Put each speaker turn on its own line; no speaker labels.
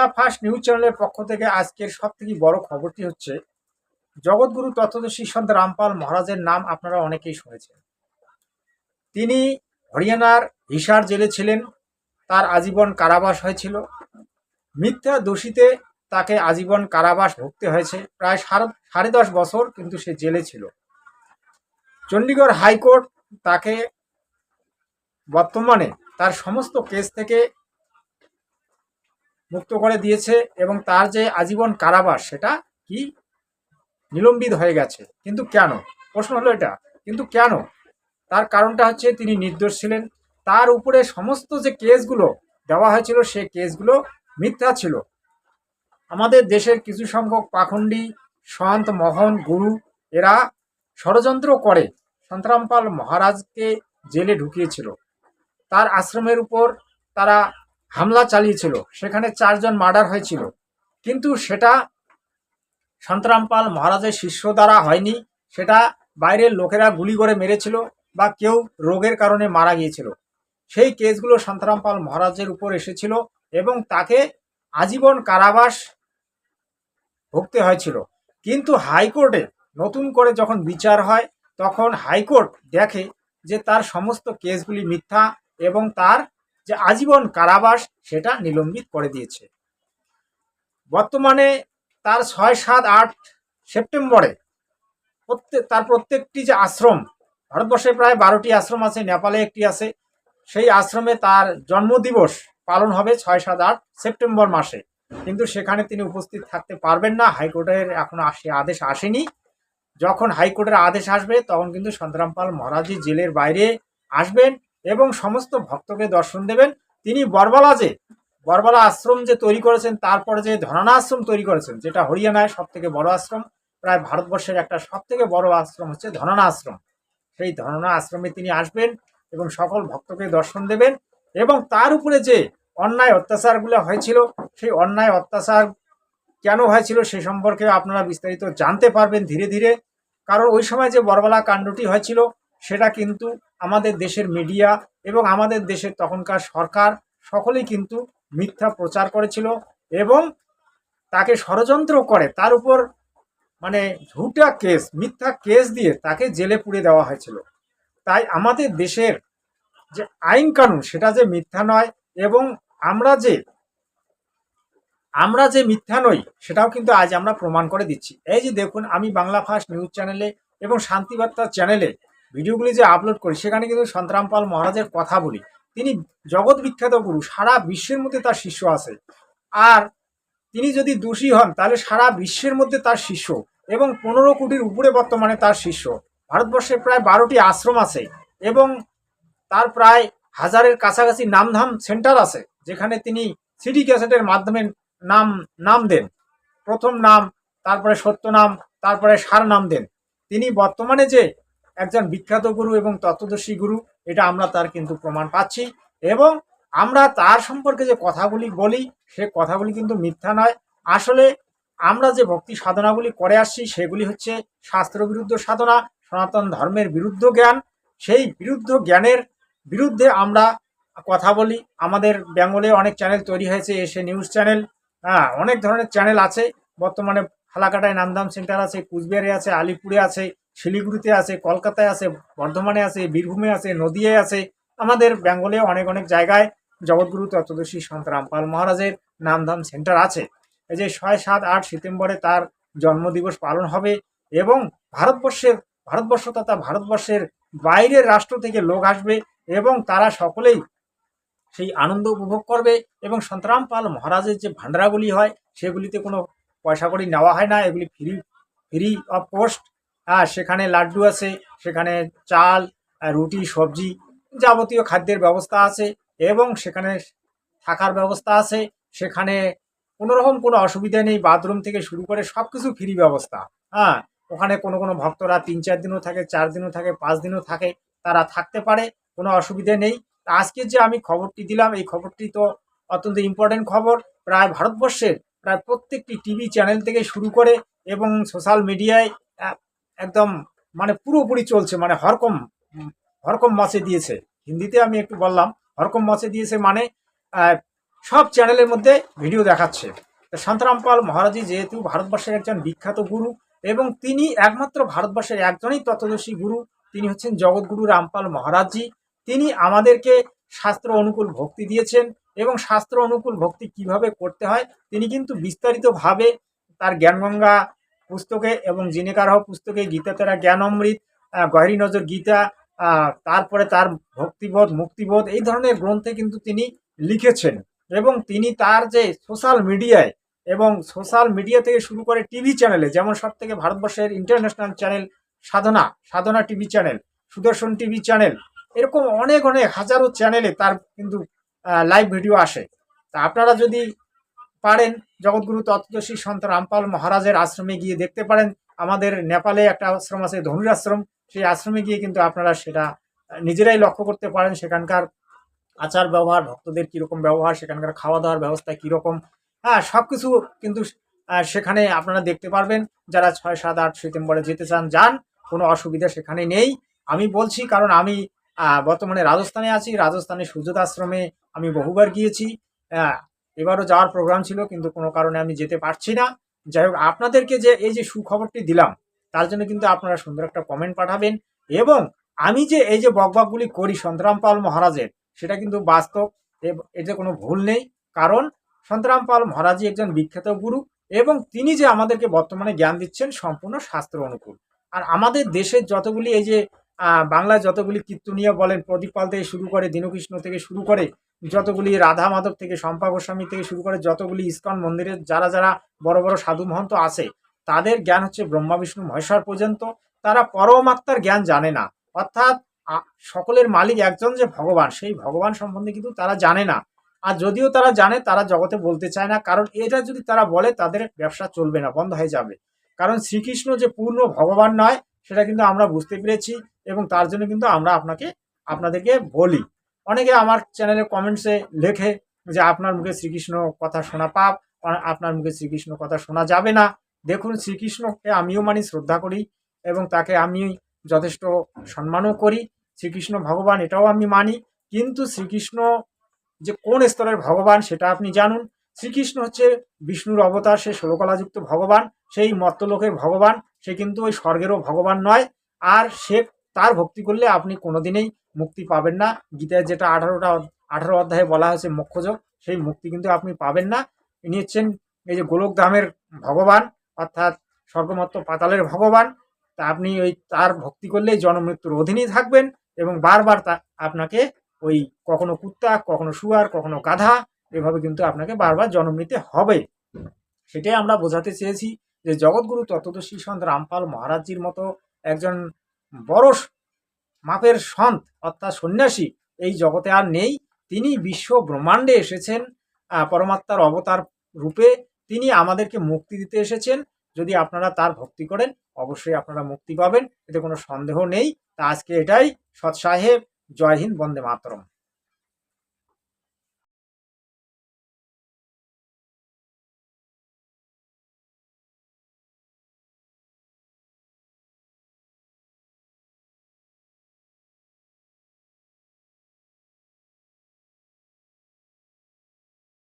Bangla first news চ্যানেলের পক্ষ থেকে আজকের সব থেকে বড় খবরটি হচ্ছে, জগৎগুরু তত্ত্বদর্শী সন্ত রামপাল মহারাজের নাম আপনারা অনেকেই শুনেছেন। তিনি হরিয়ানার হিসার জেলে ছিলেন, তার আজীবন কারাবাস হয়েছিল। মিথ্যা দোষীতে তাকে আজীবন কারাবাস ভুগতে হয়েছে, প্রায় সাড়ে- দশ বছর কিন্তু সে জেলে ছিল। চণ্ডীগড় হাইকোর্ট তাকে বর্তমানে তার সমস্ত কেস থেকে মুক্ত করে দিয়েছে এবং তার যে আজীবন কারাবাস সেটা কি? নিলম্বিত হয়ে গেছে। কিন্তু কেন? প্রশ্ন হলো এটা। কিন্তু কেন? তার কারণটা হচ্ছে তিনি নির্দোষ ছিলেন। তার উপরে সমস্ত যে কেসগুলো দেওয়া হয়েছিল সে কেসগুলো মিথ্যা ছিল। আমাদের দেশের কিছু সংখ্যক পাখণ্ডী, সন্ত, মোহন, গুরু, এরা ষড়যন্ত্র করে সন্তরামপাল মহারাজকে জেলে ঢুকিয়েছিল। তার আশ্রমের উপর তারা হামলা চালিয়েছিল। সেখানে চারজন মার্ডার হয়েছিল। কিন্তু সেটা সন্তরামপাল মহারাজের শিষ্য দ্বারা হয়নি। সেটা বাইরের লোকেরা গুলি করে মেরেছিল বা কেউ রোগের কারণে মারা গিয়েছিল। সেই কেসগুলো সন্তরামপাল মহারাজের উপর এসেছিল এবং তাকে আজীবন কারাবাস ভুগতে হয়েছিল। কিন্তু হাইকোর্টে নতুন করে যখন বিচার হয়, তখন হাইকোর্ট দেখে যে তার সমস্ত কেসগুলি মিথ্যা এবং তার যে আজীবন কারাবাস সেটা নিলম্বিত করে দিয়েছে। বর্তমানে তার ছয়, সাত, আট সেপ্টেম্বরে প্রত্যেক তার প্রত্যেকটি যে আশ্রম, ভারতবর্ষে প্রায় বারোটি আশ্রম আছে, নেপালে একটি আছে, সেই আশ্রমে তার জন্মদিবস পালন হবে ছয়, সাত, আট সেপ্টেম্বর মাসে। কিন্তু সেখানে তিনি উপস্থিত থাকতে পারবেন না, হাইকোর্টের এখনও আসে, আদেশ আসেনি। যখন হাইকোর্টের আদেশ আসবে, তখন কিন্তু সন্তরামপাল মহারাজি জেলের বাইরে আসবেন। এবং সমস্ত ভক্তকে দর্শন দেবেন। তিনি বরবালা যে, বরবালা আশ্রম যে তৈরি করেছেন, তারপরে যে ধনানা আশ্রম তৈরি করেছেন, যেটা হরিয়ানায় সব থেকে বড় আশ্রম, প্রায় ভারতবর্ষের একটা সব থেকে বড় আশ্রম হচ্ছে ধনানা আশ্রম সেই ধনানা আশ্রমে তিনি আসবেন এবং সকল ভক্তকে দর্শন দেবেন এবং তার উপরে যে অন্যায় অত্যাচারগুলো হয়েছিল, সেই অন্যায় অত্যাচার কেন হয়েছিল সে সম্পর্কে আপনারা বিস্তারিত জানতে পারবেন ধীরে ধীরে। কারণ ওই সময় যে বরবালা কাণ্ডটি হয়েছিল সেটা কিন্তু আমাদের দেশের মিডিয়া এবং আমাদের দেশের তখনকার সরকার সকলেই কিন্তু মিথ্যা প্রচার করেছিল এবং তাকে ষড়যন্ত্র করে। তার উপর মানে ঝুটা কেস, মিথ্যা কেস দিয়ে তাকে জেলে পুড়ে দেওয়া হয়েছিল। তাই আমাদের দেশের যে আইন কানুন, সেটা যে মিথ্যা নয় এবং আমরা যে আমরা যে মিথ্যা নই, সেটাও কিন্তু আজ আমরা প্রমাণ করে দিচ্ছি। এই যে দেখুন, আমি বাংলা ফার্স্ট নিউজ চ্যানেলে এবং শান্তিবার্তা চ্যানেলে ভিডিওগুলি যে আপলোড করি, সেখানে কিন্তু সন্তরামপাল মহারাজের কথা বলি। তিনি জগৎ বিখ্যাত গুরু, সারা বিশ্বের মধ্যে তার শিষ্য আছে। আর তিনি যদি দোষী হন, তাহলে সারা বিশ্বের মধ্যে তার শিষ্য এবং পনেরো কোটির উপরে বর্তমানে তার শিষ্য। ভারতবর্ষে প্রায় বারোটি আশ্রম আছে এবং তার প্রায় হাজারের কাছাকাছি নামধাম সেন্টার আছে, যেখানে তিনি সিডি ক্যাসেটের মাধ্যমে নাম নাম দেন। প্রথম নাম, তারপরে সত্য নাম, তারপরে সার নাম দেন। তিনি বর্তমানে যে একজন বিখ্যাত গুরু এবং তত্ত্বদর্শী গুরু, এটা আমরা তার কিন্তু প্রমাণ পাচ্ছি। এবং আমরা তার সম্পর্কে যে কথাগুলি বলি, সে কথাগুলি কিন্তু মিথ্যা নয়। আসলে আমরা যে ভক্তি সাধনাগুলি করে আসছি, সেগুলি হচ্ছে শাস্ত্র বিরুদ্ধ সাধনা, সনাতন ধর্মের বিরুদ্ধ জ্ঞান। সেই বিরুদ্ধ জ্ঞানের বিরুদ্ধে আমরা কথা বলি। আমাদের বেঙ্গলে অনেক চ্যানেল তৈরি হয়েছে, এসে নিউজ চ্যানেল। হ্যাঁ অনেক ধরনের চ্যানেল আছে। বর্তমানে ফালাকাটায় নামদাম সেন্টার আছে, কুচবিহারে আছে, আলিপুরে আছে। শিলিগুড়িতে আছে, কলকাতায় আছে, বর্ধমানে আছে, বীরভূমে আছে, নদিয়ায় আছে। আমাদের বেঙ্গলে অনেক অনেক জায়গায় জগৎগুরু তত্ত্বদর্শী সন্ত রামপাল মহারাজের নামধাম সেন্টার আছে। এই যে ছয়, সাত, আট সেপ্টেম্বরে তার জন্মদিবস পালন হবে এবং ভারতবর্ষের, ভারতবর্ষ তথা ভারতবর্ষের বাইরের রাষ্ট্র থেকে লোক আসবে এবং তারা সকলেই সেই আনন্দ উপভোগ করবে এবং সন্তরাম পাল মহারাজের যে ভান্ডারাগুলি হয়, সেগুলিতে কোনো পয়সা করি নেওয়া হয় না, এগুলি ফ্রি ফ্রি অফ কোস্ট হ্যাঁ সেখানে লাড্ডু আছে, সেখানে চাল রুটি, সবজি যাবতীয় খাদ্যের ব্যবস্থা আছে এবং সেখানে থাকার ব্যবস্থা আছে। সেখানে কোনো রকম কোনো অসুবিধা নেই, বাথরুম থেকে শুরু করে সব কিছু ফ্রি ব্যবস্থা। হ্যাঁ ওখানে কোনো কোনো ভক্তরা তিন চার দিনও থাকে, চার দিনও থাকে, পাঁচ দিনও থাকে, তারা থাকতে পারে, কোনো অসুবিধে নেই। আজকে যে আমি খবরটি দিলাম, এই খবরটি তো অত্যন্ত ইম্পর্টেন্ট খবর। প্রায় ভারতবর্ষের, প্রায় প্রত্যেকটি টিভি চ্যানেল থেকে শুরু করে এবং সোশ্যাল মিডিয়ায় একদম মানে পুরোপুরি চলছে মানে হরকম হরকম মচে দিয়েছে। হিন্দিতে আমি একটু বললাম, হরকম মচে দিয়েছে মানে সব চ্যানেলের মধ্যে ভিডিও দেখাচ্ছে। শান্তারাম পাল মহারাজি যেহেতু ভারতবর্ষের একজন বিখ্যাত গুরু এবং তিনি একমাত্র ভারতবর্ষের একজনই তত্ত্বদর্শী গুরু, তিনি হচ্ছেন জগৎগুরু রামপাল মহারাজজি। তিনি আমাদেরকে শাস্ত্র অনুকূল ভক্তি দিয়েছেন এবং শাস্ত্র অনুকূল ভক্তি কীভাবে করতে হয়, তিনি কিন্তু বিস্তারিতভাবে তার জ্ঞানগঙ্গা পুস্তকে এবং জিনেকারহ পুস্তকে গীতা তেরা জ্ঞান অমৃত গহরি নজর গীতা তারপরে তার ভক্তিবোধ, মুক্তিবোধ, এই ধরনের গ্রন্থে কিন্তু তিনি লিখেছেন। এবং তিনি তার যে সোশ্যাল মিডিয়ায় এবং সোশ্যাল মিডিয়া থেকে শুরু করে টিভি চ্যানেলে, যেমন সব থেকে ভারতবর্ষের international channel Sadhana Sadhana TV channel, Sudarshan TV channel, এরকম অনেক অনেক হাজারো চ্যানেলে তার কিন্তু লাইভ ভিডিও আসে। তা আপনারা যদি পারেন। জগৎগুরু তত্ত্বদর্শী সন্ত রামপাল মহারাজের আশ্রমে গিয়ে দেখতে পারেন। আমাদের নেপালে একটা আশ্রম আছে ধনুর আশ্রম সেই আশ্রমে গিয়ে কিন্তু আপনারা সেটা নিজেরাই লক্ষ্য করতে পারেন। সেখানকার আচার ব্যবহার, ভক্তদের কীরকম ব্যবহার, সেখানকার খাওয়া দাওয়ার ব্যবস্থা কীরকম। হ্যাঁ সব কিছু কিন্তু সেখানে আপনারা দেখতে পারবেন। যারা ছয়, সাত, আট সেপ্টেম্বরে যেতে চান, যান। কোনো অসুবিধা সেখানে নেই। আমি বলছি, কারণ আমি বর্তমানে রাজস্থানে আছি। রাজস্থানে সূর্যোদ আশ্রমে আমি বহুবার গিয়েছি। এবারও যাওয়ার প্রোগ্রাম ছিল, কিন্তু কোনো কারণে আমি যেতে পারছি না। যাই হোক, আপনাদেরকে যে, এই যে সুখবরটি দিলাম, তার জন্য কিন্তু আপনারা সুন্দর একটা কমেন্ট পাঠাবেন এবং আমি যে, এই যে বকবকগুলি করি সন্তরাম পাল মহারাজের, সেটা কিন্তু বাস্তব এতে কোনো ভুল নেই। কারণ সন্তরাম পাল মহারাজই একজন বিখ্যাত গুরু এবং তিনি যে আমাদেরকে বর্তমানে জ্ঞান দিচ্ছেন, সম্পূর্ণ শাস্ত্র অনুকূল। আর আমাদের দেশের যতগুলি এই যে বাংলায় যতগুলি কীর্তনীয় বলেন, প্রদীপ পাল থেকে শুরু করে দীনকৃষ্ণ থেকে শুরু করে যতগুলি রাধা মাধব থেকে শম্পা গোস্বামী থেকে শুরু করে যতগুলি ইস্কন মন্দিরের যারা যারা বড় বড় সাধু মহন্ত আছে, তাদের জ্ঞান হচ্ছে ব্রহ্মা, বিষ্ণু, মহেশ্বর পর্যন্ত। তারা পরমাত্মার জ্ঞান জানে না। অর্থাৎ সকলের মালিক একজন যে ভগবান, সেই ভগবান সম্বন্ধে কিন্তু তারা জানে না। আর যদিও তারা জানে, তারা জগতে বলতে চায় না, কারণ এটা যদি তারা বলে, তাদের ব্যবসা চলবে না, বন্ধ হয়ে যাবে। কারণ শ্রীকৃষ্ণ যে পূর্ণ ভগবান নয় সেটা কিন্তু আমরা বুঝতে পেরেছি এবং তার জন্য কিন্তু আমরা আপনাকে, আপনাদেরকে বলি। অনেকে আমার চ্যানেলে কমেন্টসে লেখে যে আপনার মুখে শ্রীকৃষ্ণ কথা শোনা পাপ আপনার মুখে শ্রীকৃষ্ণ কথা শোনা যাবে না। দেখুন, শ্রীকৃষ্ণকে আমিও মানি, শ্রদ্ধা করি এবং তাকে আমি যথেষ্ট সম্মানও করি। শ্রীকৃষ্ণ ভগবান, এটাও আমি মানি। কিন্তু শ্রীকৃষ্ণ যে কোন স্তরের ভগবান সেটা আপনি জানুন। শ্রীকৃষ্ণ হচ্ছে বিষ্ণুর অবতার, সে ষোলকলাযুক্ত ভগবান, সেই মর্তলোকের ভগবান। সে কিন্তু ওই স্বর্গেরও ভগবান নয়। আর সে তার ভক্তি করলে আপনি কোনোদিনেই মুক্তি পাবেন না। গীতায় যেটা আঠারোটা আঠারো অধ্যায়ে বলা হয়েছে মোক্ষযোগ সেই মুক্তি কিন্তু আপনি পাবেন না। ইনি হচ্ছেন এই যে গোলকধামের ভগবান, অর্থাৎ স্বর্গমত্ত পাতালের ভগবান। তা আপনি ওই তার ভক্তি করলেই জনমৃত্যুর অধীনেই থাকবেন এবং বারবার তা আপনাকে ওই কখনো কুত্তা, কখনো শুয়ার, কখনো গাধা, এভাবে কিন্তু আপনাকে বারবার জন্ম নিতে হবে। সেটাই আমরা বোঝাতে চেয়েছি। যে জগৎগুরু তত্ত্বদর্শী সন্ত রামপাল মহারাজজির মতো একজন বড় মাপের সন্ত, অর্থাৎ সন্ন্যাসী এই জগতে আর নেই। তিনি বিশ্ব ব্রহ্মাণ্ডে এসেছেন পরমাত্মার অবতার রূপে তিনি আমাদেরকে মুক্তি দিতে এসেছেন। যদি আপনারা তার ভক্তি করেন, অবশ্যই আপনারা মুক্তি পাবেন। এতে কোনো সন্দেহ নেই। তা আজকে এটাই। সৎ সাহেব, জয় হিন্দ, বন্দে মাতরম।